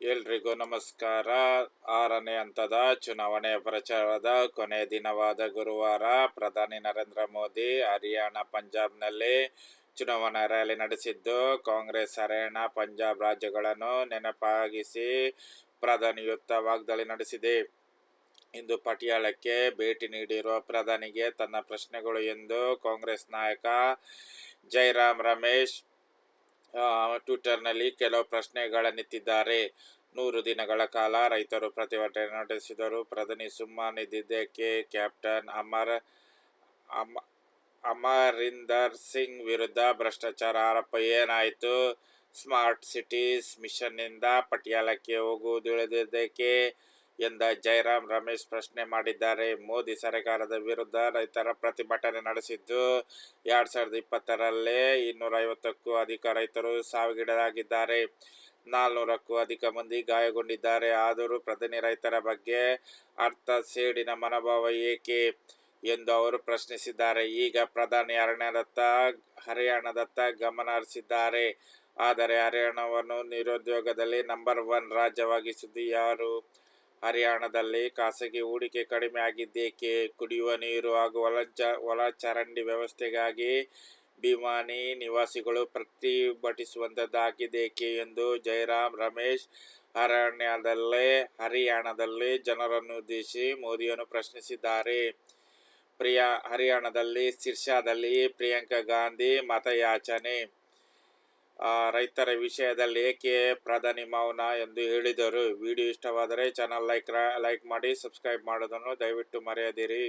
ಎಲ್ರಿಗೂ ನಮಸ್ಕಾರ. ಆರನೇ ಹಂತದ ಚುನಾವಣೆ ಪ್ರಚಾರದ ಕೊನೆ ದಿನವಾದ ಗುರುವಾರ ಪ್ರಧಾನಿ ನರೇಂದ್ರ ಮೋದಿ ಹರಿಯಾಣ ಪಂಜಾಬ್ನಲ್ಲಿ ಚುನಾವಣಾ ರ್ಯಾಲಿ ನಡೆಸಿದ್ದು. ಕಾಂಗ್ರೆಸ್ ಹರಿಯಾಣ, ಪಂಜಾಬ್ ರಾಜ್ಯಗಳನ್ನು ನೆನಪಾಗಿಸಿ ಪ್ರಧಾನಿಯುತ ವಾಗ್ದಾಳಿ ನಡೆಸಿದೆ. ಇಂದು ಪಟಿಯಾಳಕ್ಕೆ ಭೇಟಿ ನೀಡಿರುವ ಪ್ರಧಾನಿಗೆ ತನ್ನ ಪ್ರಶ್ನೆಗಳು ಎಂದು ಕಾಂಗ್ರೆಸ್ ನಾಯಕ ಜೈರಾಮ್ ರಮೇಶ್ ಟ್ವಿಟರ್ನಲ್ಲಿ ಕೆಲವು ಪ್ರಶ್ನೆಗಳನ್ನೆತ್ತಿದ್ದಾರೆ ನೂರು ದಿನಗಳ ಕಾಲ ರೈತರು ಪ್ರತಿಭಟನೆ ನಡೆಸಿದರು. ಪ್ರಧಾನಿ ಸುಮ್ಮನಿದ್ದಕ್ಕೆ ಕ್ಯಾಪ್ಟನ್ ಅಮರ್, ಅಮ, ಅಮರಿಂದರ್ ಸಿಂಗ್ ವಿರುದ್ಧ ಭ್ರಷ್ಟಾಚಾರ ಆರೋಪ ಏನಾಯಿತು? ಸ್ಮಾರ್ಟ್ ಸಿಟೀಸ್ ಮಿಷನ್ನಿಂದ ಪಟಿಯಾಲಕ್ಕೆ ಹೋಗುವುದುಳಿದಕ್ಕೆ ಎಂದ ಜೈರಾಮ್ ರಮೇಶ್ ಪ್ರಶ್ನೆ ಮಾಡಿದ್ದಾರೆ. ಮೋದಿ ಸರ್ಕಾರದ ವಿರುದ್ಧ ರೈತರ ಪ್ರತಿಭಟನೆ ನಡೆಸಿದ್ದು ಎರಡ್ ಸಾವಿರದ ಇಪ್ಪತ್ತರಲ್ಲೇ ಇನ್ನೂರ ಐವತ್ತಕ್ಕೂ ಅಧಿಕ ರೈತರು ಸಾವಿಗೀಡಾಗಿದ್ದಾರೆ. ನಾಲ್ನೂರಕ್ಕೂ ಅಧಿಕ ಮಂದಿ ಗಾಯಗೊಂಡಿದ್ದಾರೆ. ಆದರೂ ಪ್ರಧಾನಿ ರೈತರ ಬಗ್ಗೆ ಅರ್ಥ ಸೇಡಿನ ಮನೋಭಾವ ಏಕೆ ಎಂದು ಅವರು ಪ್ರಶ್ನಿಸಿದ್ದಾರೆ. ಈಗ ಪ್ರಧಾನಿ ಅರಣ್ಯದತ್ತ, ಹರಿಯಾಣದತ್ತ ಗಮನ ಹರಿಸಿದ್ದಾರೆ. ಆದರೆ ಹರಿಯಾಣವನ್ನು ನಿರುದ್ಯೋಗದಲ್ಲಿ ನಂಬರ್ ಒನ್ ರಾಜ್ಯವಾಗಿಸಿದ್ದು ಯಾರು? ಹರಿಯಾಣದಲ್ಲಿ ಖಾಸಗಿ ಹೂಡಿಕೆ ಕಡಿಮೆ ಆಗಿದ್ದೇಕೆ? ಕುಡಿಯುವ ನೀರು ಹಾಗೂ ಒಳಜ ಒಳ ಚರಂಡಿ ವ್ಯವಸ್ಥೆಗಾಗಿ ಭಿಮಾನಿ ನಿವಾಸಿಗಳು ಪ್ರತಿಭಟಿಸುವಂತದ್ದಾಗಿದ್ದೇಕೆ ಎಂದು ಜಯರಾಮ್ ರಮೇಶ್ ಹರಿಯಾಣದಲ್ಲೇ ಹರಿಯಾಣದಲ್ಲಿ ಜನರನ್ನು ಉದ್ದೇಶಿಸಿ ಮೋದಿಯನ್ನು ಪ್ರಶ್ನಿಸಿದ್ದಾರೆ. ಪ್ರಿಯಾ, ಹರಿಯಾಣದಲ್ಲಿ ಸಿರ್ಸಾದಲ್ಲಿ ಪ್ರಿಯಾಂಕಾ ಗಾಂಧಿ ಮತಯಾಚನೆ ರೈತರ ವಿಷಯದಲ್ಲಿ ಏಕೆ ಪ್ರಧಾನಿ ಮೌನ ಎಂದು ಹೇಳಿದರು. ವಿಡಿಯೋ ಇಷ್ಟವಾದರೆ ಚಾನಲ್ ಲೈಕ್ ಲೈಕ್ ಮಾಡಿ ಸಬ್ಸ್ಕ್ರೈಬ್ ಮಾಡೋದನ್ನು ದಯವಿಟ್ಟು ಮರೆಯದಿರಿ.